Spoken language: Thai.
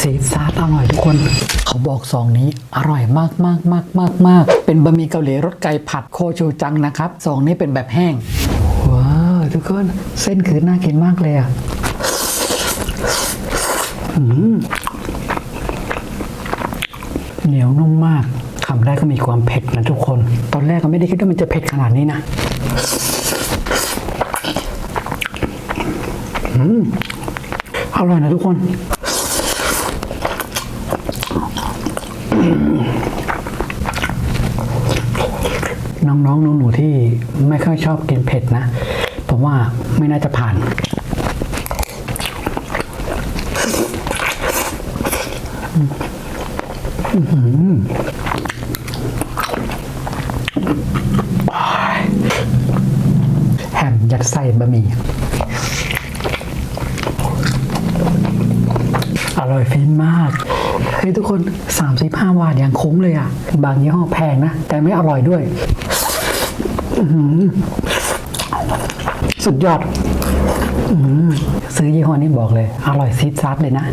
ซีซาอร่อยทุกคน เขาบอกซองนี้อร่อยมากมากมากมากมากเป็นบะหมี่เกาหลีรสไก่ผัดโคชูจังนะครับซองนี้เป็นแบบแห้ง ว้าวทุกคนเส้นคือน่ากินมากเลยอะเหนียวนุ่มมากคำแรกก็มีความเผ็ดนะทุกคน ตอนแรกก็ไม่ได้คิดว่ามันจะเผ็ดขนาดนี้นะ อืมอร่อยนะทุกคน น้องๆหนูๆที่ไม่ค่อยชอบกินเผ็ดนะ ผมว่าไม่น่าจะผ่านอืม ยัดไส้บะหมี่อร่อยฟินมากเฮ้ยทุกคน 35 บาทยังคุ้มเลยอะ บางยี่ห้อแพงนะ แต่ไม่อร่อยด้วย สุดยอดอซื้อยี่ห้อนี้บอกเลย อร่อยซีดซัดเลยนะ